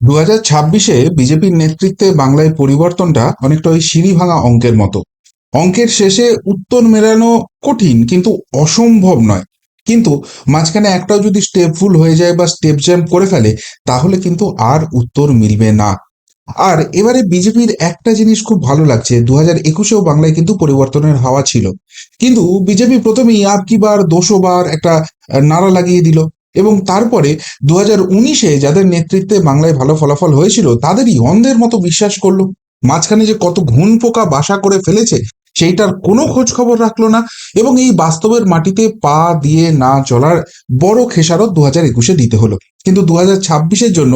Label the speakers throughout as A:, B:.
A: দু হাজার ছাব্বিশে বিজেপির নেতৃত্বে বাংলায় পরিবর্তনটা অনেকটা ওই সিঁড়ি ভাঙা অঙ্কের মতো। অঙ্কের শেষে উত্তর মেলানো কঠিন কিন্তু অসম্ভব নয়। কিন্তু মাঝখানে একটাও যদি স্টেপ ভুল হয়ে যায় বা স্টেপ জ্যাম করে ফেলে, তাহলে কিন্তু আর উত্তর মিলবে না। আর এবারে বিজেপির একটা জিনিস খুব ভালো লাগছে দু হাজার একুশেও বাংলায় কিন্তু পরিবর্তনের হাওয়া ছিল। কিন্তু বিজেপি প্রথমেই আব কি বার দোষো বার একটা নাড়া লাগিয়ে দিল। এবং তারপরে দু হাজার উনিশে যাদের নেতৃত্বে বাংলায় ভালো ফলাফল হয়েছিল, তাদেরই অন্ধের মতো বিশ্বাস করল। মাঝখানে যে কত ঘুণ পোকা বাসা করে ফেলেছে, সেইটার কোনো খোঁজ খবর রাখল না এবং এই বাস্তবের মাটিতে পা দিয়ে না চলার বড় খেসারত দু হাজার একুশে দিতে হলো। কিন্তু দু হাজার ছাব্বিশের জন্য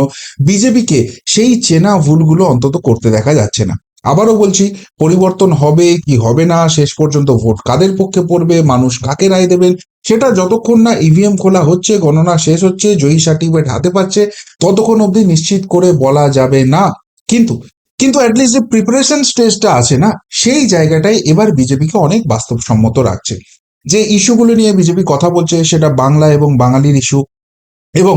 A: বিজেপিকে সেই চেনা ভুলগুলো অন্তত করতে দেখা যাচ্ছে না। আবারও বলছি, পরিবর্তন হবে কি হবে না, শেষ পর্যন্ত ভোট কাদের পক্ষে পড়বে, মানুষ কাকে রায় দেবেন সেটা যতক্ষণ না ইভিএম খোলা হচ্ছে, গণনা শেষ হচ্ছে, জয়ী সার্টিফিকেট হাতে পাচ্ছে, ততক্ষণ অবধি নিশ্চিত করে বলা যাবে না। কিন্তু কিন্তু অ্যাটলিস্ট যে প্রিপারেশন স্টেজটা আছে না, সেই জায়গাটায় এবার বিজেপিকে অনেক বাস্তবসম্মত রাখছে। যে ইস্যুগুলো নিয়ে বিজেপি কথা বলছে, সেটা বাংলা এবং বাঙালির ইস্যু এবং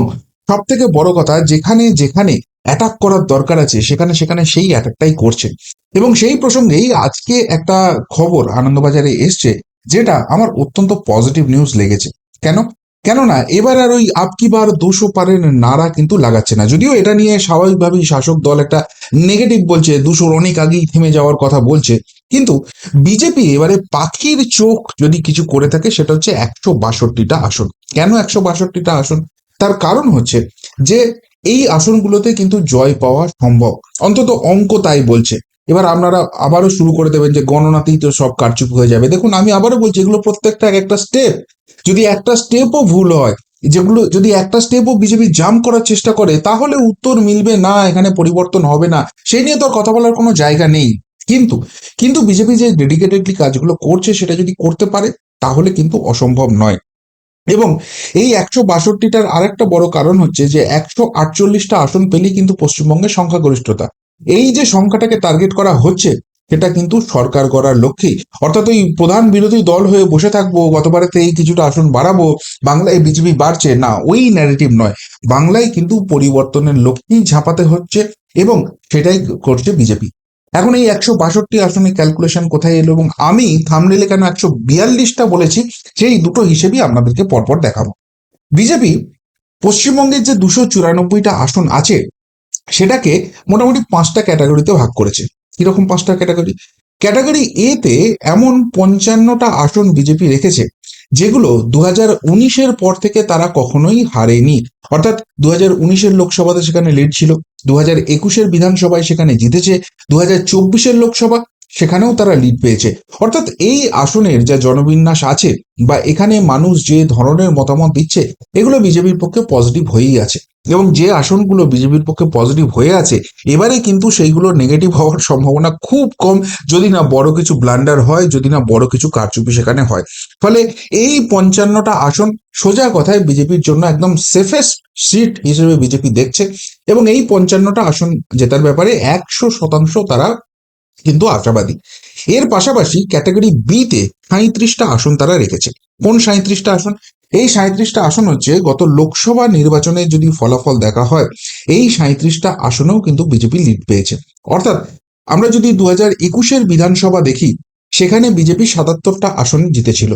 A: সব থেকে বড় কথা, যেখানে যেখানে অ্যাটাক করার দরকার আছে, সেখানে সেখানে সেই অ্যাটাকটাই করছে। এবং সেই প্রসঙ্গেই আজকে একটা খবর আনন্দবাজারে এসছে যেটা আমার অত্যন্ত পজিটিভ নিউজ লেগেছে। কেন? কেননা এবার আর ওই আপকিবার দুশো পারের নাড়া কিন্তু লাগাচ্ছে না। যদিও এটা নিয়ে স্বাভাবিকভাবেই শাসক দল একটা নেগেটিভ বলছে, দুশোর অনেক আগেই থেমে যাওয়ার কথা বলছে। কিন্তু বিজেপি এবারে পাখির চোখ যদি কিছু করে থাকে, সেটা হচ্ছে একশো বাষট্টিটা আসন। কেন একশো বাষট্টিটা আসন? তার কারণ হচ্ছে যে, এই আসনগুলোতে কিন্তু জয় পাওয়া সম্ভব। অন্তত অঙ্ক তাই বলছে। এবার আপনারা আবারও শুরু করে দেবেন যে গণনাতেই তো সব কারচুপ হয়ে যাবে। দেখুন, আমি আবারও বলছি, এগুলো প্রত্যেকটা এক একটা স্টেপ যদি একটা স্টেপও ভুল হয়, যেগুলো, যদি একটা স্টেপও বিজেপি জাম্প করার চেষ্টা করে, তাহলে উত্তর মিলবে না, এখানে পরিবর্তন হবে না। সেই নিয়ে তো কথা বলার কোনো জায়গা নেই। কিন্তু কিন্তু বিজেপি যে ডেডিকেটেডলি কাজগুলো করছে, সেটা যদি করতে পারে, তাহলে কিন্তু অসম্ভব নয়। এবং এই একশো বাষট্টিটার আরেকটা বড় কারণ হচ্ছে যে, একশো আটচল্লিশটা আসন পেলেই কিন্তু পশ্চিমবঙ্গের সংখ্যাগরিষ্ঠতা। এই যে সংখ্যাটাকে টার্গেট করা হচ্ছে, সেটা কিন্তু সরকার করার লক্ষ্যেই অর্থাৎ ওই প্রধান বিরোধী দল হয়ে বসে থাকব, গতবারেতে এই কিছুটা আসন বাড়াবো, বাংলায় বিজেপি বাড়ছে, না, ওই ন্যারেটিভ নয়। বাংলায় কিন্তু পরিবর্তনের লক্ষ্যেই ঝাঁপাতে হচ্ছে এবং সেটাই করছে বিজেপি। এখন এই একশো বাষট্টি আসনে ক্যালকুলেশন কোথায় এলো এবং আমি থামনেলে কেন একশো বিয়াল্লিশটা বলেছি, সেই দুটো হিসেবেই আপনাদেরকে পরপর দেখাবো। বিজেপি পশ্চিমবঙ্গের যে দুশো চুরানব্বইটা আসন আছে সেটাকে মোটামুটি পাঁচটা ক্যাটাগরিতে ভাগ করেছে। কীরকম পাঁচটা ক্যাটাগরি? ক্যাটাগরি এতে এমন পঞ্চান্নটা আসন বিজেপি রেখেছে, যেগুলো দু হাজার উনিশের পর থেকে তারা কখনোই হারেনি। অর্থাৎ দু হাজার উনিশের লোকসভাতে সেখানে লিড ছিল দু হাজার একুশের বিধানসভায় সেখানে জিতেছে দু হাজার চব্বিশের লোকসভা সেখানেও তারা লিড পেয়েছে। অর্থাৎ এই আসনের যা জনবিন্যাস আছে বা এখানে মানুষ যে ধরনের মতামত দিচ্ছে, এগুলো বিজেপির পক্ষে পজিটিভ হয়েই আছে। এবং যে আসনগুলো বিজেপির পক্ষে পজিটিভ হয়ে আছে, এবারে কিন্তু সেইগুলো নেগেটিভ হওয়ার সম্ভাবনা খুব কম, যদি না বড় কিছু ব্লান্ডার হয়, যদি না বড় কিছু কারচুপি সেখানে হয়। ফলে এই পঞ্চান্নটা আসন সোজা কথায় বিজেপির জন্য একদম সেফেস্ট সিট হিসেবে বিজেপি দেখছে এবং এই পঞ্চান্নটা আসন জেতার ব্যাপারে একশো শতাংশ তারা কিন্তু আশাবাদী। এর পাশাপাশি ক্যাটাগরি বিতে সাঁত্রিশটা আসন তারা রেখেছে। কোন সাঁত্রিশটা আসন? এই সাঁত্রিশটা আসন হচ্ছে গত লোকসভা নির্বাচনে যদি ফলাফল দেখা হয়, এই সাঁত্রিশটা আসনেও কিন্তু বিজেপি লিড পেয়েছে। অর্থাৎ আমরা যদি দু হাজার একুশের বিধানসভা দেখি, সেখানে বিজেপি সাতাত্তরটা আসন জিতেছিল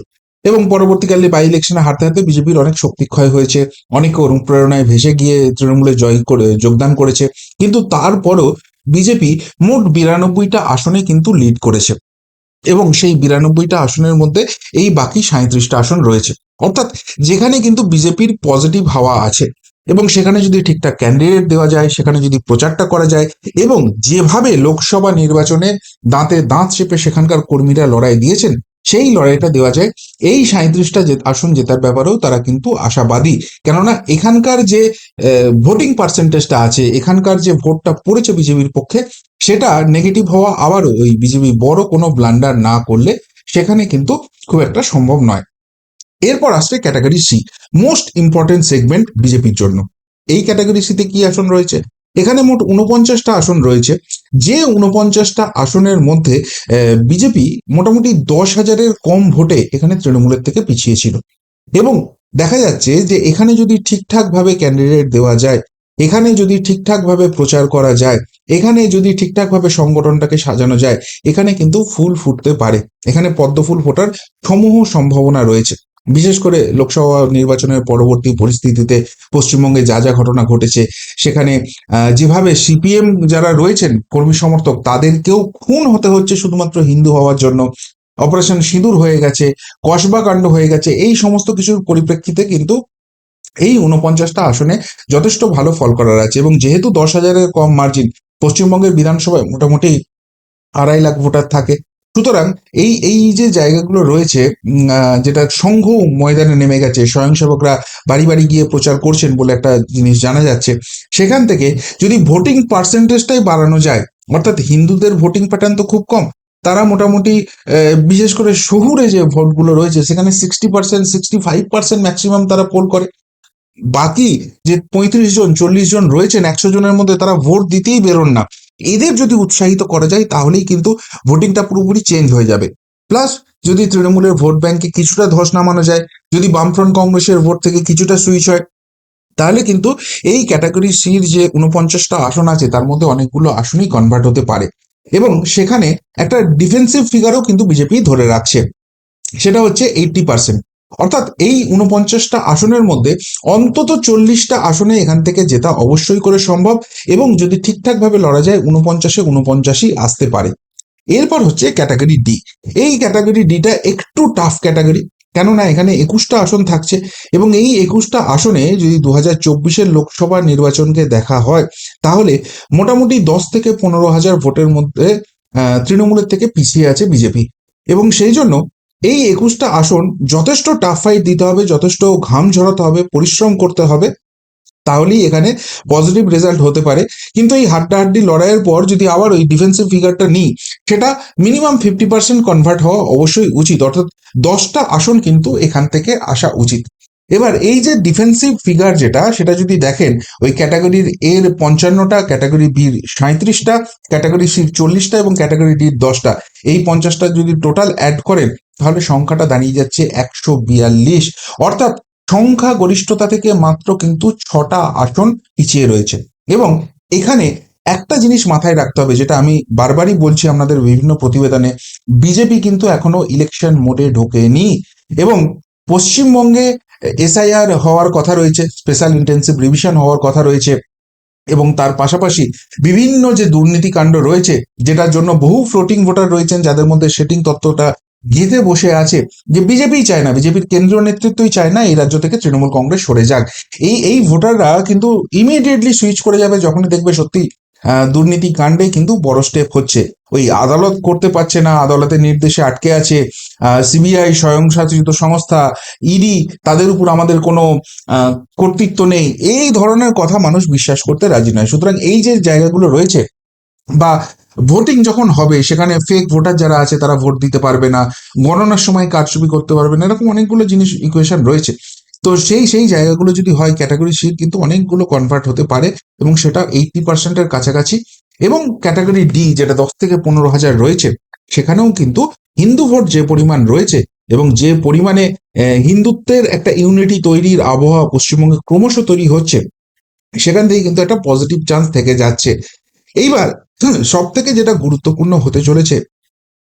A: এবং পরবর্তীকালে বাই ইলেকশনে হারতে হারতে বিজেপির অনেক শক্তিক্ষয় হয়েছে, অনেকে অনুপ্রেরণায় ভেসে গিয়ে তৃণমূলে জয় করে, যোগদান করেছে, কিন্তু তারপরও বিজেপি মোট বিরানব্বইটা আসনে কিন্তু লিড করেছে এবং সেই বিরানব্বইটা আসনের মধ্যে এই বাকি সাঁত্রিশটা আসন রয়েছে। অর্থাৎ যেখানে কিন্তু বিজেপির পজিটিভ হাওয়া আছে এবং সেখানে যদি ঠিকঠাক ক্যান্ডিডেট দেওয়া যায়, সেখানে যদি প্রচারটা করা যায় এবং যেভাবে লোকসভা নির্বাচনে দাঁতে দাঁত চেপে সেখানকার কর্মীরা লড়াই দিয়েছেন, সেই লড়াইটা দেওয়া যায়। এই সাঁত্রিশটা আসন জেতার ব্যাপারেও তারা কিন্তু আশাবাদী। কেননা এখানকার যে ভোটিং পার্সেন্টেজটা আছে, এখানকার যে ভোটটা পড়েছে বিজেপির পক্ষে, সেটা নেগেটিভ হওয়া আবারও ওই বিজেপি বড় কোনো ব্লান্ডার না করলে সেখানে কিন্তু খুব একটা সম্ভব নয়। এরপর আসছে category C most important segment বিজেপির জন্য। এই ক্যাটাগরি সিতে কি আসন রয়েছে? এখানে মোট উনপঞ্চাশটা আসন রয়েছে। যে উনপঞ্চাশটা আসনের মধ্যে বিজেপি মোটামুটি দশ হাজারের কম ভোটে এখানে তৃণমূলের থেকে পিছিয়ে ছিল। এবং দেখা যাচ্ছে যে এখানে যদি ঠিকঠাক ভাবে ক্যান্ডিডেট দেওয়া যায়, এখানে যদি ঠিকঠাকভাবে প্রচার করা যায়, এখানে যদি ঠিকঠাকভাবে সংগঠনটাকে সাজানো যায়, এখানে কিন্তু ফুল ফুটতে পারে। এখানে পদ্ম ফুল ফোটার সমূহ সম্ভাবনা রয়েছে। বিশেষ করে লোকসভা নির্বাচনের পরবর্তী পরিস্থিতিতে পশ্চিমবঙ্গে যা যা ঘটনা ঘটেছে, সেখানে যেভাবে সিপিএম যারা রয়েছেন, কর্মী সমর্থক, তাদেরকেও খুন হতে হচ্ছে শুধুমাত্র হিন্দু হওয়ার জন্য। অপারেশন সিঁদুর হয়ে গেছে, কসবা কাণ্ড হয়ে গেছে, এই সমস্ত কিছুর পরিপ্রেক্ষিতে কিন্তু এই উনপঞ্চাশটা আসনে যথেষ্ট ভালো ফল করার আছে এবং যেহেতু দশ হাজারের কম মার্জিন পশ্চিমবঙ্গের বিধানসভায় মোটামুটি আড়াই লাখ ভোটার থাকে সুতরাং এই এই যে জায়গাগুলো রয়েছে যেটা সংঘ ময়দানে নেমে গেছে, স্বয়ংসেবকরা বাড়ি বাড়ি গিয়ে প্রচার করছেন বলে একটা জিনিস জানা যাচ্ছে, সেখান থেকে যদি ভোটিং পার্সেন্টেজটাই বাড়ানো যায়, অর্থাৎ হিন্দুদের ভোটিং প্যাটার্ন তো খুব কম, তারা মোটামুটি বিশেষ করে শহুরে যে ভোটগুলো রয়েছে, সেখানে sixty percent sixty five percent maximum তারা পোল করে। বাকি যে পঁয়ত্রিশ জন, চল্লিশ জন রয়েছেন, একশো জনের মধ্যে তারা ভোট দিতেই বেরোন না। এদের যদি উৎসাহিত করা যায়, তাহলেই কিন্তু ভোটিংটা পুরোপুরি চেঞ্জ হয়ে যাবে। প্লাস যদি তৃণমূলের ভোট ব্যাংকে কিছুটা ধস নামানো যায়, যদি বামফ্রন্ট কংগ্রেসের ভোট থেকে কিছুটা সুইচ হয়, তাহলে কিন্তু এই ক্যাটাগরি সির যে উনপঞ্চাশটা আসন আছে, তার মধ্যে অনেকগুলো আসনই কনভার্ট হতে পারে। এবং সেখানে একটা ডিফেন্সিভ ফিগারও কিন্তু বিজেপি ধরে রাখছে। সেটা হচ্ছে এইটটি পার্সেন্ট অর্থাৎ এই উনপঞ্চাশটা আসনের মধ্যে অন্তত চল্লিশটা আসনে এখান থেকে জেতা অবশ্যই করে সম্ভব এবং যদি ঠিকঠাকভাবে লড়া যায় উনপঞ্চাশে উনপঞ্চাশই আসতে পারে। এরপর হচ্ছে ক্যাটাগরি ডি। এই ক্যাটাগরি ডিটা একটু টাফ ক্যাটাগরি, কেননা এখানে একুশটা আসন থাকছে এবং এই একুশটা আসনে যদি দু হাজার চব্বিশের লোকসভা নির্বাচনকে দেখা হয়, তাহলে মোটামুটি দশ থেকে পনেরো হাজার ভোটের মধ্যে তৃণমূলের থেকে পিছিয়ে আছে বিজেপি। এবং সেই জন্য এই একুশটা আসন যথেষ্ট টাফ ফাইট দিতে হবে, যথেষ্ট ঘাম ঝরাতে হবে, পরিশ্রম করতে হবে, তাহলেই এখানে পজিটিভ রেজাল্ট হতে পারে। কিন্তু এই হাড্ডাহাড্ডি লড়াইয়ের পর যদি আবার ওই ডিফেন্সিভ ফিগারটা নিই, সেটা মিনিমাম ফিফটি পার্সেন্ট কনভার্ট হওয়া অবশ্যই উচিত। অর্থাৎ দশটা আসন কিন্তু এখান থেকে আসা উচিত। এবার এই যে ডিফেন্সিভ ফিগার যেটা, সেটা যদি দেখেন, ওই ক্যাটাগরির এর পঞ্চান্নটা ক্যাটাগরি বির সাঁত্রিশটা ক্যাটাগরি সির চল্লিশটা এবং ক্যাটাগরি ডির দশটা, এই পঞ্চাশটা যদি টোটাল অ্যাড করেন তাহলে সংখ্যাটা দাঁড়িয়ে যাচ্ছে একশো বিয়াল্লিশ। অর্থাৎ সংখ্যা গরিষ্ঠতা থেকে মাত্র কিন্তু ছটা আসন পিছিয়ে রয়েছে। এবং এখানে একটা জিনিস মাথায় রাখতে হবে, যেটা আমি বারবারই বলছি আপনাদের বিভিন্ন প্রতিবেদনে, বিজেপি কিন্তু এখনও ইলেকশন মোডে ঢোকেনি। এবং পশ্চিমবঙ্গে এসআইআর হওয়ার কথা রয়েছে স্পেশাল ইন্টেন্সিভ রিভিশন হওয়ার কথা রয়েছে, এবং তার পাশাপাশি বিভিন্ন যে দুর্নীতিকাণ্ড রয়েছে, যেটার জন্য বহু ফ্লোটিং ভোটার রয়েছেন, যাদের মধ্যে সেটিং তত্ত্বটা গেঁথে বসে আছে যে বিজেপি চায় না, বিজেপির কেন্দ্রীয় নেতৃত্বই চায় না, এই রাজ্য থেকে তৃণমূল কংগ্রেস সরে যাক। এই এই ভোটাররা কিন্তু ইমিডিয়েটলি সুইচ করে যাবে, যখনই দেখবে সত্যি দুর্নীতি কাণ্ডে কিন্তু বড় স্টেপ হচ্ছে। ওই আদালত করতে পারছে না, আদালতের নির্দেশে আটকে আছে সিবিআই স্বয়ংশাসিত সংস্থা ইডি তাদের উপর আমাদের কোনো কর্তৃত্ব নেই। এই ধরনের কথা মানুষ বিশ্বাস করতে রাজি নয়। সুতরাং এই যে জায়গাগুলো রয়েছে বা ভোটিং যখন হবে, সেখানে ফেক ভোটার যারা আছে, তারা ভোট দিতে পারবে না, গণনার সময় কারচুপি করতে পারবে না, এরকম অনেকগুলো জিনিস ইকুয়েশন রয়েছে। তো সেই সেই জায়গাগুলো যদি হয় ক্যাটাগরি সিট কিন্তু অনেকগুলো কনভার্ট হতে পারে এবং সেটা এইটটি পার্সেন্টের কাছাকাছি। এবং ক্যাটাগরি ডি যেটা দশ থেকে পনেরো হাজার রয়েছে, সেখানেও কিন্তু হিন্দু ভোট যে পরিমাণ রয়েছে এবং যে পরিমাণে হিন্দুত্বের একটা ইউনিটি তৈরির আবহাওয়া পশ্চিমবঙ্গে ক্রমশ তৈরি হচ্ছে, সেখান থেকে কিন্তু একটা পজিটিভ চান্স থেকে যাচ্ছে। এইবার সব থেকে যেটা গুরুত্বপূর্ণ হতে চলেছে,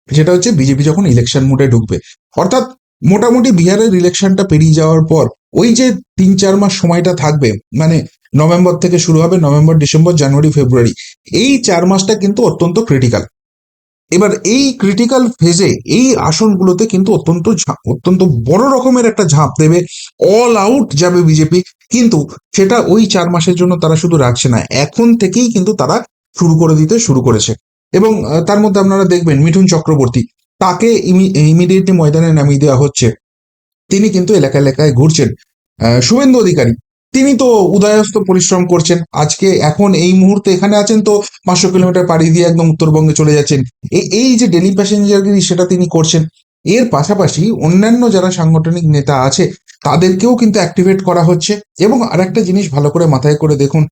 A: সেটা হচ্ছে বিজেপি যখন ইলেকশন মোডে ঢুকবে, অর্থাৎ মোটামুটি বিহারের ইলেকশনটা পেরিয়ে যাওয়ার পর, ওই যে তিন চার মাস সময়টা থাকবে মানে নভেম্বর থেকে শুরু হবে নভেম্বর, ডিসেম্বর, জানুয়ারি, ফেব্রুয়ারি, এই চার মাসটা কিন্তু অত্যন্ত ক্রিটিক্যাল এবার এই ক্রিটিক্যাল ফেজে এই আসনগুলোতে কিন্তু অত্যন্ত অত্যন্ত বড় রকমের একটা ঝাঁপ দেবে অল আউট যাবে বিজেপি, কিন্তু সেটা ওই চার মাসের জন্য তারা শুধু রাখছে না, এখন থেকেই কিন্তু তারা শুরু করে দিতে শুরু করেছে। এবং তার মধ্যে আপনারা দেখবেন মিঠুন চক্রবর্তী, তাকে ইমিডিয়েটলি ময়দানে নামিয়ে দেওয়া হচ্ছে। তিনি কিন্তু এলাকা এলাকায় ঘুরছেন। শুভেন্দু অধিকারী, তিনি তো উদয়স্ত পরিশ্রম করছেন। আজকে এখন এই মুহূর্তে এখানে আছেন তো পাঁচশো কিলোমিটার পাড়ি দিয়ে একদম উত্তরবঙ্গে চলে যাচ্ছেন। এই যে ডেলি প্যাসেঞ্জারগিরি সেটা তিনি করছেন। এর পাশাপাশি অন্যান্য যারা সাংগঠনিক নেতা আছে, তাদেরকেও কিন্তু অ্যাক্টিভেট করা হচ্ছে। এবং আরেকটা জিনিস ভালো করে মাথায় করে দেখুন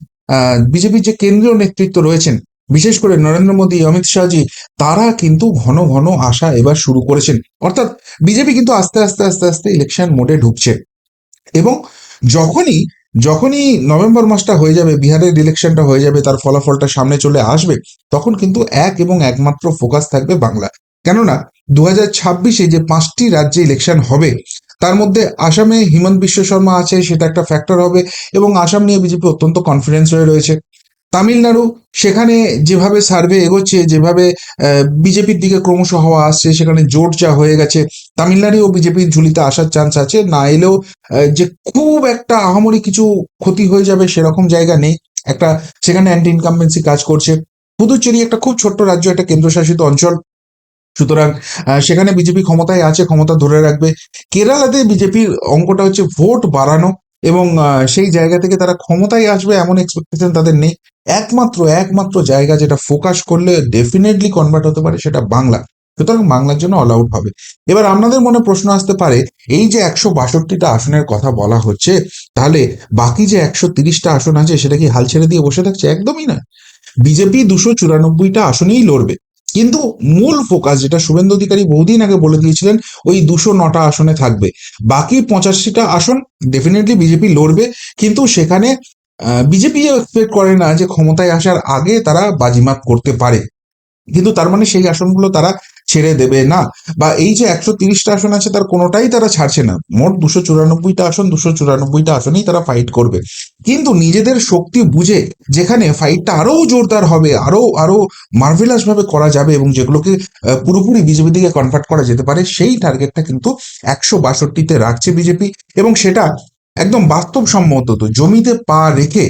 A: বিজেপির যে কেন্দ্রীয় নেতৃত্ব রয়েছেন, বিশেষ করে নরেন্দ্র মোদী, অমিত শাহজি, তারা কিন্তু ঘন ঘন আসা এবার শুরু করেছেন। অর্থাৎ বিজেপি কিন্তু আস্তে আস্তে আস্তে আস্তে ইলেকশন মোডে ঢুকছে। এবং যখনই যখনই নভেম্বর মাসটা হয়ে যাবে, বিহারের ইলেকশনটা হয়ে যাবে, তার ফলাফলটা সামনে চলে আসবে, তখন কিন্তু এক এবং একমাত্র ফোকাস থাকবে বাংলা। কেননা দু হাজার ছাব্বিশে যে পাঁচটি রাজ্যে ইলেকশন হবে তার মধ্যে আসামে হিমন্ত বিশ্ব শর্মা আছে, সেটা একটা ফ্যাক্টর হবে এবং আসাম নিয়ে বিজেপি অত্যন্ত কনফিডেন্স হয়ে রয়েছে। তামিলনাড়ু, সেখানে যেভাবে সার্ভে এগোচ্ছে, যেভাবে বিজেপির দিকে ক্রমশ হওয়া আসছে, সেখানে জোট যা হয়ে গেছে, তামিলনাড়ুও বিজেপির ঝুলিতে আসার চান্স আছে। না এলেও যে খুব একটা আহামরি কিছু ক্ষতি হয়ে যাবে সেরকম জায়গা নেই। একটা, সেখানে অ্যান্টি ইনকামবেন্সি কাজ করছে। পুদুচেরি একটা খুব ছোট্ট রাজ্য, একটা কেন্দ্রশাসিত অঞ্চল। সুতরাং সেখানে বিজেপি ক্ষমতায় আছে, ক্ষমতা ধরে রাখবে। কেরালাতে বিজেপির অঙ্কটা হচ্ছে ভোট বাড়ানো এবং সেই জায়গা থেকে তারা ক্ষমতায় আসবে এমন এক্সপেকটেশন তাদের নেই। একমাত্র একমাত্র জায়গা যেটা ফোকাস করলে ডেফিনেটলি কনভার্ট হতে পারে সেটা বাংলা। সুতরাং বাংলার জন্য অল আউট হবে। এবার আপনাদের মনে প্রশ্ন আসতে পারে, এই যে একশো বাষট্টিটা আসনের কথা বলা হচ্ছে, তাহলে বাকি যে একশো তিরিশটা আসন আছে সেটা কি হাল ছেড়ে দিয়ে বসে থাকছে? একদমই না বিজেপি দুশো চুরানব্বইটা আসনেই লড়বে। কিন্তু মূল ফোকাস যেটা শুভেন্দু অধিকারী বহুদিন আগে বলে দিয়েছিলেন, ওই দুশো নটা আসনে থাকবে। বাকি পঁচাশিটা আসন ডেফিনেটলি বিজেপি লড়বে, কিন্তু সেখানে বিজেপি এক্সপেক্ট করে না যে ক্ষমতায় আসার আগে তারা বাজিমাত করতে পারে। কিন্তু তার মানে সেই আসনগুলো তারা ছেড়ে দেবে না। বা এই যে একশো তিরিশটা আসন আছে, তার কোনোটাই তারা ছাড়ছে না। মোট দুশো চুরানব্বইটা আসন, দুশো চুরানব্বইটা আসনেই তারা ফাইট করবে। কিন্তু নিজেদের শক্তি বুঝে যেখানে ফাইটটা আরও জোরদার হবে, আরও আরও মার্ভেলাস ভাবে করা যাবে এবং যেগুলোকে পুরোপুরি বিজেপি দিকে কনভার্ট করা যেতে পারে, সেই টার্গেটটা কিন্তু একশো বাষট্টিতে রাখছে বিজেপি। এবং সেটা একদম বাস্তবসম্মত তো, জমিতে পা রেখে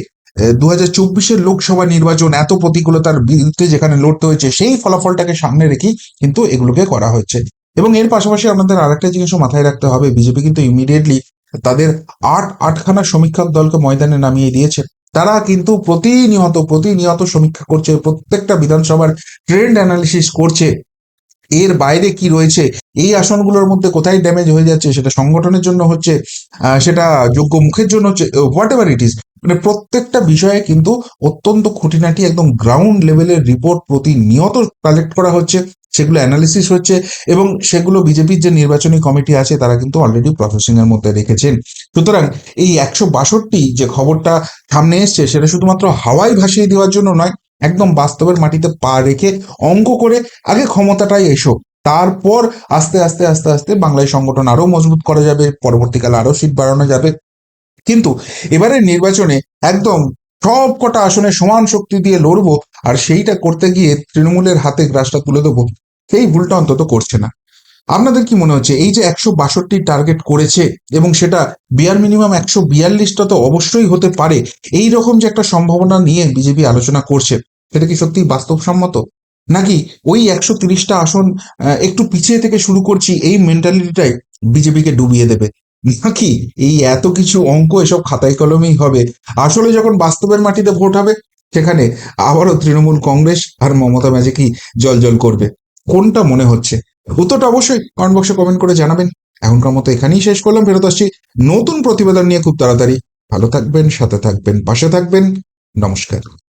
A: দু হাজার চব্বিশের লোকসভা নির্বাচন এত প্রতিকূলতার বিরুদ্ধে যেখানে লড়তে হয়েছে, সেই ফলাফলটাকে সামনে রেখেই কিন্তু এগুলোকে করা হচ্ছে। এবং এর পাশাপাশি আমাদের আরেকটা জিনিসও মাথায় রাখতে হবে, বিজেপি কিন্তু ইমিডিয়েটলি তাদের আট, আটখানা সমীক্ষক দলকে ময়দানে নামিয়ে দিয়েছে। তারা কিন্তু প্রতিনিয়ত প্রতিনিয়ত সমীক্ষা করছে, প্রত্যেকটা বিধানসভার ট্রেন্ড অ্যানালিসিস করছে। এর বাইরে কি রয়েছে? এই আসনগুলোর মধ্যে কোথায় ড্যামেজ হয়ে যাচ্ছে? সেটা সংগঠনের জন্য হচ্ছে সেটা যোগ্য মুখের জন্য হচ্ছে হোয়াট এভার ইট ইজ মানে প্রত্যেকটা বিষয়ে কিন্তু অত্যন্ত খুঁটিনাটি একদম গ্রাউন্ড লেভেলের রিপোর্ট প্রতিনিয়ত কালেক্ট করা হচ্ছে, সেগুলো অ্যানালিসিস হচ্ছে এবং সেগুলো বিজেপির যে নির্বাচনী কমিটি আছে তারা কিন্তু অলরেডি প্রসেসিং এর মধ্যে রেখেছেন। সুতরাং এই একশো বাষট্টি যে খবরটা সামনে এসছে সেটা শুধুমাত্র হাওয়ায় ভাসিয়ে দেওয়ার জন্য নয়, একদম বাস্তবের মাটিতে পা রেখে অঙ্ক করে আগে ক্ষমতাটাই এসো, তারপর আস্তে আস্তে আস্তে আস্তে বাংলায় সংগঠন আরও মজবুত করা যাবে, পরবর্তীকালে আরও সিট বাড়ানো যাবে। কিন্তু এবারের নির্বাচনে একদম সব কটা আসনে সমান শক্তি দিয়ে লড়বো আর সেইটা করতে গিয়ে তৃণমূলের হাতে গ্রাসটা তুলে দেবো, সেই ভুলটা অন্তত করছে না। আপনাদের কি মনে হচ্ছে, এই যে একশো বাষট্টি টার্গেট করেছে এবং সেটা বিয়ার মিনিমাম একশো বিয়াল্লিশটা তো অবশ্যই হতে পারে, এই রকম যে একটা সম্ভাবনা নিয়ে বিজেপি আলোচনা করছে, সেটা কি সত্যি বাস্তবসম্মত? নাকি ওই একশো তিরিশটা আসন একটু পিছিয়ে থেকে শুরু করছি, এই মেন্টালিটিটাই বিজেপিকে ডুবিয়ে দেবে? নাকি এই এত কিছু অঙ্ক এসব খাতায় কলমেই হবে। আসলে যখন বাস্তবের মাটিতে ভোট হবে, সেখানে আবারও তৃণমূল কংগ্রেস আর মমতা ম্যাজিকই জল জল করবে? কোনটা মনে হচ্ছে? উত্তরটা অবশ্যই কমেন্ট বক্সে কমেন্ট করে জানাবেন। এখনকার মতো এখানেই শেষ করলাম, ফেরত আসছি নতুন প্রতিবেদন নিয়ে খুব তাড়াতাড়ি। ভালো থাকবেন, সাথে থাকবেন, পাশে থাকবেন। নমস্কার।